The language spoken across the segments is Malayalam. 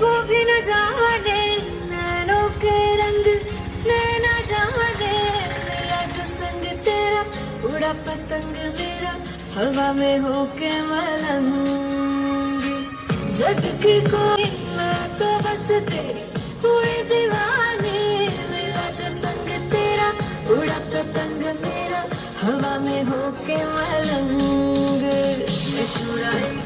वो भी न जाने नैनों के रंग नैना जाने मिला जो संग तेरा, उड़ा पतंग मेरा, हवा में होके मलंग। जग की कोई मैं तो बस तेरी हुई दीवानी। मिला जो संग तेरा, उड़ा पतंग मेरा, हवा में होके मलंग। मैं छुड़ाई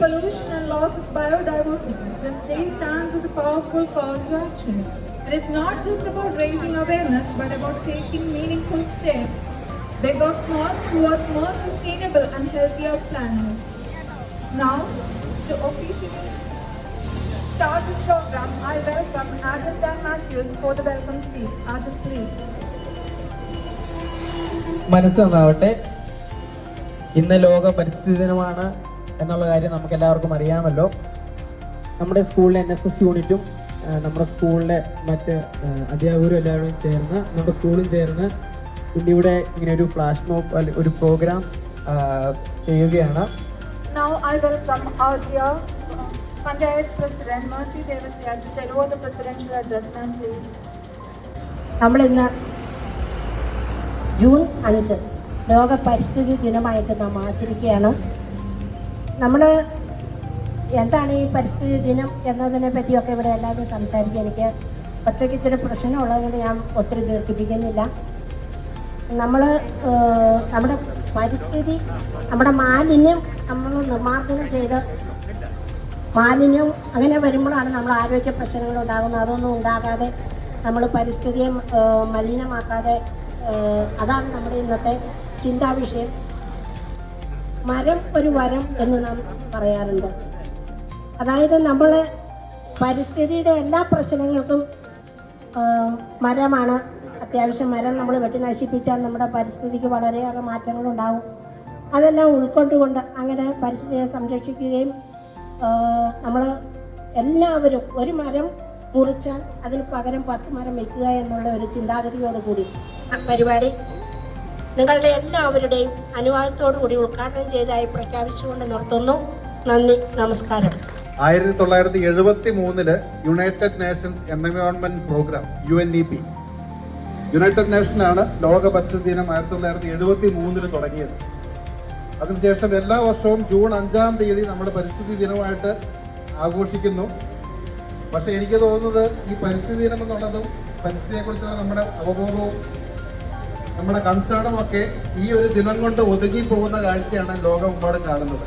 pollution, and loss of biodiversity, this day stands as a powerful call to action. And it's not just about raising awareness, but about taking meaningful steps, big or small, towards more sustainable and healthier planet. Now, to officially start this program, I welcome Adam Dan Matthews for the welcome speech. Adam, please. മനസ്സ് നന്നാവട്ടെ ഇന്ന് ലോക പരിസ്ഥിതി ദിനമാണ് എന്നുള്ള കാര്യം നമുക്ക് എല്ലാവർക്കും അറിയാമല്ലോ നമ്മുടെ സ്കൂളിലെ എൻ എസ് എസ് യൂണിറ്റും നമ്മുടെ സ്കൂളിലെ മറ്റ് അധ്യാപകരും എല്ലാവരും ചേർന്ന് നമ്മുടെ സ്കൂളും ചേർന്ന് ഇന്ത്യയുടെ ഇങ്ങനെ ഒരു ഫ്ലാഷ് മോബ് അല്ലെ ഒരു പ്രോഗ്രാം ചെയ്യുകയാണ് Now I welcome our dear uh, Panchayat President Mercy Devasya to deliver the presidential address. Ma'am, please. നമ്മളിന്ന് ജൂൺ അഞ്ച് ലോക പരിസ്ഥിതി ദിനമായിട്ട് നാം ആചരിക്കുകയാണ് നമ്മൾ എന്താണ് ഈ പരിസ്ഥിതി ദിനം എന്നതിനെ പറ്റിയൊക്കെ ഇവിടെ എല്ലാവരും സംസാരിക്കുക എനിക്ക് ഒറ്റയ്ക്ക് ഇച്ചിരി പ്രശ്നമുള്ളതുകൊണ്ട് ഞാൻ ഒത്തിരി ദീർഘിപ്പിക്കുന്നില്ല. നമ്മൾ നമ്മുടെ പരിസ്ഥിതി നമ്മുടെ മാലിന്യം നമ്മൾ നിർമ്മാർജനം ചെയ്ത് മാലിന്യം അങ്ങനെ വരുമ്പോഴാണ് നമ്മൾ ആരോഗ്യ പ്രശ്നങ്ങൾ ഉണ്ടാകുന്നത്. അതൊന്നും ഉണ്ടാകാതെ നമ്മൾ പരിസ്ഥിതിയെ മലിനമാക്കാതെ അതാണ് നമ്മുടെ ഇന്നത്തെ ചിന്താ വിഷയം മരം ഒരു വരം എന്ന് നാം പറയാറുണ്ട്. അതായത് നമ്മൾ പരിസ്ഥിതിയുടെ എല്ലാ പ്രശ്നങ്ങൾക്കും മരമാണ് അത്യാവശ്യം മരം നമ്മൾ വെട്ടി നശിപ്പിച്ചാൽ നമ്മുടെ പരിസ്ഥിതിക്ക് വളരെയേറെ മാറ്റങ്ങളുണ്ടാവും. അതെല്ലാം ഉൾക്കൊണ്ടുകൊണ്ട് അങ്ങനെ പരിസ്ഥിതിയെ സംരക്ഷിക്കുകയും നമ്മൾ എല്ലാവരും ഒരു മരം മുറിച്ചാൽ അതിന് പകരം പത്ത് മരം വയ്ക്കുക എന്നുള്ള ഒരു ചിന്താഗതിയോടുകൂടി. പരിപാടി നിങ്ങളുടെ എല്ലാവരുടെയും അനുവാദത്തോടു കൂടി ഉദ്ഘാടനം ചെയ്തായി പ്രഖ്യാപിച്ചുകൊണ്ട് നിർത്തുന്നു. നന്ദി നമസ്കാരം. ആയിരത്തി തൊള്ളായിരത്തി എഴുപത്തി മൂന്നിൽ United Nations environment programme U N E P United നേഷനാണ് ലോക പരിസ്ഥിതി ദിനം ആയിരത്തി തൊള്ളായിരത്തി എഴുപത്തി മൂന്നിൽ തുടങ്ങിയത്. അതിനുശേഷം എല്ലാ വർഷവും ജൂൺ അഞ്ചാം തീയതി നമ്മൾ പരിസ്ഥിതി ദിനമായിട്ട് ആഘോഷിക്കുന്നു. പക്ഷെ എനിക്ക് തോന്നുന്നത് ഈ പരിസ്ഥിതി ദിനം എന്നുള്ളതും പരിസ്ഥിതിയെക്കുറിച്ചുള്ള നമ്മുടെ അവബോധവും നമ്മുടെ കൺസേണും ഒക്കെ ഈ ഒരു ദിനം കൊണ്ട് ഒതുങ്ങി പോകുന്ന കാഴ്ചയാണ് ലോകമെമ്പാടും കാണുന്നത്.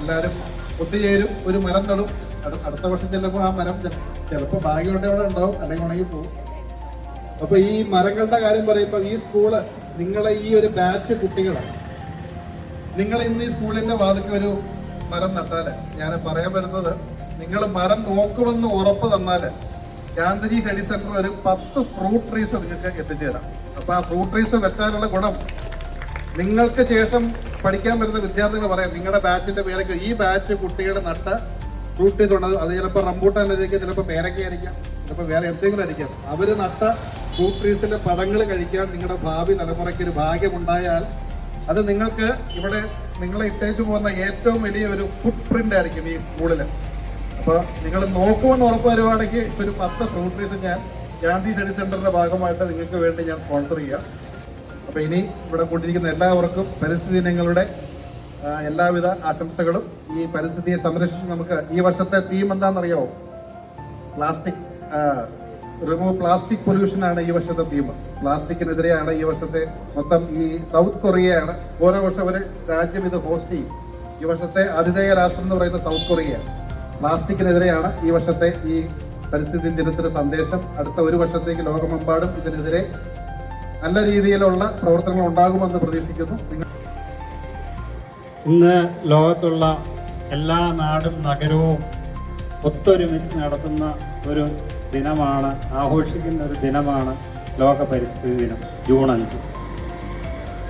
എല്ലാവരും ഒത്തുചേരും ഒരു മരം നടും. അടു- അടുത്ത വർഷം ചിലപ്പോൾ ആ മരം ചിലപ്പോൾ ഭാഗ്യമുണ്ടെങ്കിൽ അവിടെ ഉണ്ടാവും അല്ലെങ്കിൽ ഉണങ്ങി പോകും അപ്പൊ ഈ മരങ്ങളുടെ കാര്യം പറയുമ്പോൾ ഈ സ്കൂൾ നിങ്ങളെ ഈ ഒരു ബാച്ച് കുട്ടികളാണ്. നിങ്ങൾ ഇന്ന് ഈ സ്കൂളിന്റെ വാതിക്ക് ഒരു മരം നട്ടാൽ ഞാൻ പറയാൻ വരുന്നത് നിങ്ങൾ മരം നോക്കുമെന്ന് ഉറപ്പ് തന്നാൽ ഗാന്ധിജി സ്റ്റഡി സെന്റർ ഒരു പത്ത് ഫ്രൂട്ട് ട്രീസ് നിങ്ങൾക്ക് എത്തിച്ചു തരാം അപ്പൊ ആ ഫ്രൂട്ട് ട്രീസ് വെച്ചാലുള്ള ഗുണം. നിങ്ങൾക്ക് ശേഷം പഠിക്കാൻ വരുന്ന വിദ്യാർത്ഥികൾ പറയാം നിങ്ങളുടെ ബാച്ചിന്റെ പേരൊക്കെ ഈ ബാച്ച് കുട്ടികളുടെ നട്ട ഫ്രൂട്ട് ട്രീസ് ഉണ്ടത് അത് ചിലപ്പോൾ റംബൂട്ടാൻ ആയിരിക്കും ചിലപ്പോൾ പേരക്ക ആയിരിക്കാം ചിലപ്പോൾ വേറെ എന്തെങ്കിലും ആയിരിക്കാം. അവർ നട്ട ഫ്രൂട്ട് ട്രീസിന്റെ പഴങ്ങൾ കഴിക്കാൻ നിങ്ങളുടെ ഭാവി തലമുറയ്ക്ക് ഒരു ഭാഗ്യമുണ്ടായാൽ അത് നിങ്ങൾക്ക് ഇവിടെ നിങ്ങളെ ഇട്ടേച്ചു പോകുന്ന ഏറ്റവും വലിയ ഒരു ഫുട് പ്രിന്റ് ആയിരിക്കും ഈ സ്കൂളിൽ അപ്പോൾ നിങ്ങൾ നോക്കുമെന്ന് ഉറപ്പ് വരുവാണെങ്കിൽ ഒരു പത്ത് ഫ്രൂട്ട് ട്രീസ് ഞാൻ ഗാന്ധി സ്റ്റഡി സെന്ററിന്റെ ഭാഗമായിട്ട് നിങ്ങൾക്ക് വേണ്ടി ഞാൻ സ്പോൺസർ ചെയ്യാം. അപ്പൊ ഇനി ഇവിടെ കൊണ്ടിരിക്കുന്ന എല്ലാവർക്കും പരിസ്ഥിതി ദിനങ്ങളുടെ എല്ലാവിധ ആശംസകളും. ഈ പരിസ്ഥിതിയെ സംരക്ഷിച്ച് നമുക്ക് ഈ വർഷത്തെ തീം എന്താണെന്നറിയാമോ പ്ലാസ്റ്റിക് റിമൂവ് പ്ലാസ്റ്റിക് പൊല്യൂഷൻ ആണ് ഈ വർഷത്തെ തീം പ്ലാസ്റ്റിക്കിനെതിരെയാണ് ഈ വർഷത്തെ മൊത്തം ഈ സൗത്ത് കൊറിയയാണ് ഓരോ വർഷം ഒരു രാജ്യം ഇത് ഹോസ്റ്റ് ചെയ്യും. ഈ വർഷത്തെ ആതിഥേയ രാഷ്ട്രം എന്ന് പറയുന്നത് സൗത്ത് കൊറിയ പ്ലാസ്റ്റിക്കിനെതിരെയാണ് ഈ വർഷത്തെ ഈ പരിസ്ഥിതി ദിനത്തിന്റെ സന്ദേശം അടുത്ത ഒരു വർഷത്തേക്ക് ലോകമെമ്പാടും ഇതിനെതിരെ നല്ല രീതിയിലുള്ള പ്രവർത്തനങ്ങൾ ഉണ്ടാകുമെന്ന് പ്രതീക്ഷിക്കുന്നു. ഇന്ന് ലോകത്തുള്ള എല്ലാ നാടും നഗരവും ഒത്തൊരുമിച്ച് നടത്തുന്ന ഒരു ദിനമാണ് ആഘോഷിക്കുന്ന ഒരു ദിനമാണ് ലോക പരിസ്ഥിതി ദിനം ജൂൺ അഞ്ച്.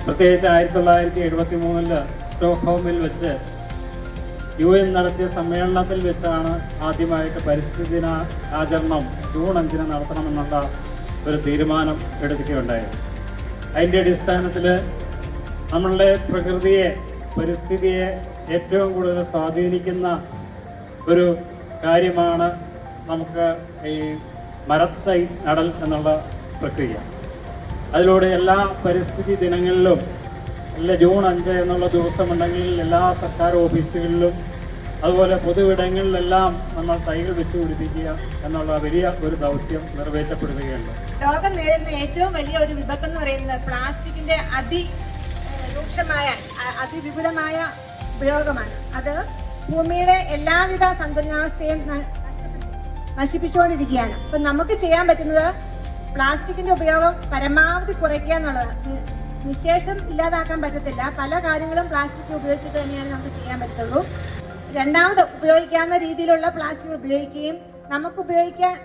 പ്രത്യേകിച്ച് ആയിരത്തി തൊള്ളായിരത്തി എഴുപത്തി മൂന്നിൽ സ്റ്റോക്ക്ഹോമിൽ വെച്ച് യു എൻ നടത്തിയ സമ്മേളനത്തിൽ വെച്ചാണ് ആദ്യമായിട്ട് പരിസ്ഥിതി ദിന ആചരണം ജൂൺ അഞ്ചിന് നടത്തണമെന്നുള്ള ഒരു തീരുമാനം എടുക്കുകയുണ്ടായത് അതിന്റെ അടിസ്ഥാനത്തിൽ നമ്മളുടെ പ്രകൃതിയെ പരിസ്ഥിതിയെ ഏറ്റവും കൂടുതൽ സ്വാധീനിക്കുന്ന ഒരു കാര്യമാണ് നമുക്ക് ഈ മരത്തൈ നടൽ എന്നുള്ള പ്രക്രിയ. അതിലൂടെ എല്ലാ പരിസ്ഥിതി ദിനങ്ങളിലും എല്ലാ ജൂൺ അഞ്ച് എന്നുള്ള ദിവസമുണ്ടെങ്കിൽ എല്ലാ സർക്കാർ ഓഫീസുകളിലും അതുപോലെ പൊതുവിടങ്ങളിലെല്ലാം നമ്മൾ തൈകൾ വെച്ച് പിടിപ്പിക്കുക എന്നുള്ള വലിയ ഒരു ദൗത്യം നിറവേറ്റപ്പെടുകയുണ്ട് ലോകം നേരിടുന്ന ഏറ്റവും വലിയ ഒരു വിപത്ത് എന്ന് പറയുന്നത് പ്ലാസ്റ്റിക്കിന്റെ അതി രൂക്ഷമായ അതിവിപുലമായ ഉപയോഗമാണ്. അത് ഭൂമിയുടെ എല്ലാവിധ സന്തുലനാവസ്ഥയും നശിപ്പിച്ചുകൊണ്ടിരിക്കുകയാണ്. അപ്പൊ നമുക്ക് ചെയ്യാൻ പറ്റുന്നത് പ്ലാസ്റ്റിക്കിന്റെ ഉപയോഗം പരമാവധി കുറയ്ക്കുക എന്നുള്ളതാണ്. നി- നിശേഷം ഇല്ലാതാക്കാൻ പറ്റത്തില്ല. പല കാര്യങ്ങളും പ്ലാസ്റ്റിക് ഉപയോഗിച്ചിട്ട് തന്നെയാണ് നമുക്ക് ചെയ്യാൻ പറ്റുള്ളൂ. രണ്ടാമത് ഉപയോഗിക്കാവുന്ന രീതിയിലുള്ള പ്ലാസ്റ്റിക് ഉപയോഗിക്കുകയും നമുക്ക് ഉപയോഗിക്കാൻ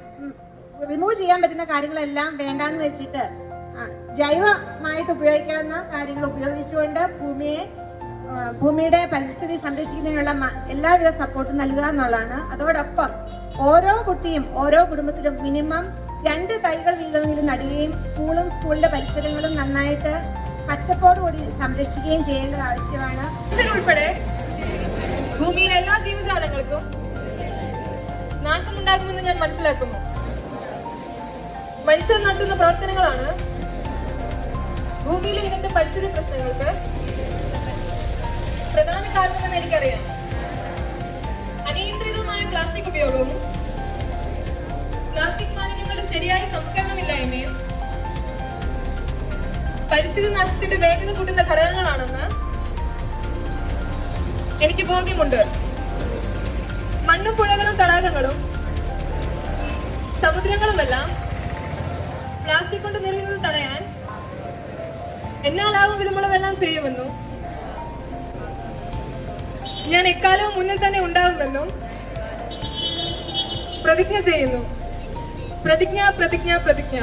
റിമൂവ് ചെയ്യാൻ പറ്റുന്ന കാര്യങ്ങളെല്ലാം വേണ്ടാന്ന് വെച്ചിട്ട് ജൈവമായിട്ട് ഉപയോഗിക്കാവുന്ന കാര്യങ്ങൾ ഉപയോഗിച്ചുകൊണ്ട് ഭൂമിയെ ഭൂമിയുടെ പരിസ്ഥിതി സംരക്ഷിക്കുന്നതിനുള്ള എല്ലാവിധ സപ്പോർട്ടും നൽകുക എന്നുള്ളതാണ്. അതോടൊപ്പം ഓരോ കുട്ടിയും ഓരോ കുടുംബത്തിലും മിനിമം രണ്ട് തൈകൾ വീതമെങ്കിലും നടുകയും സ്കൂളും സ്കൂളിന്റെ പരിസരങ്ങളും നന്നായിട്ട് പച്ചപ്പോടുകൂടി സംരക്ഷിക്കുകയും ചെയ്യേണ്ടത് ആവശ്യമാണ്. ഉൾപ്പെടെ ഭൂമിയിലെ എല്ലാ ജീവജാലങ്ങൾക്കും നാശമുണ്ടാകുമെന്ന് ഞാൻ മനസ്സിലാക്കുന്നു. മനുഷ്യർ നടത്തുന്ന പ്രവർത്തനങ്ങളാണ് ഭൂമിയിലെ ഇന്നത്തെ പരിസ്ഥിതി പ്രശ്നങ്ങൾക്ക് പ്രധാന കാരണമെന്ന് എനിക്കറിയാം. അനിയന്ത്രിതമായ പ്ലാസ്റ്റിക് ഉപയോഗവും പ്ലാസ്റ്റിക് മാലിന്യങ്ങളുടെ ശരിയായ സംസ്കരണമില്ലായ്മയും പരിസ്ഥിതി നാശത്തിന്റെ വേഗത കൂട്ടുന്ന ഘടകങ്ങളാണെന്ന് എനിക്ക് ബോധ്യമുണ്ട്. മണ്ണും പുഴകളും തടാകങ്ങളും സമുദ്രങ്ങളുമെല്ലാം പ്ലാസ്റ്റിക് കൊണ്ട് നിറയുന്നത് തടയാൻ എന്നാലാകും വിധമുള്ളതെല്ലാം ചെയ്യുമെന്നും ഞാൻ എക്കാലവും മുന്നിൽ തന്നെ ഉണ്ടാകുമെന്നും പ്രതിജ്ഞ ചെയ്യുന്നു. പ്രതിജ്ഞ പ്രതിജ്ഞ പ്രതിജ്ഞ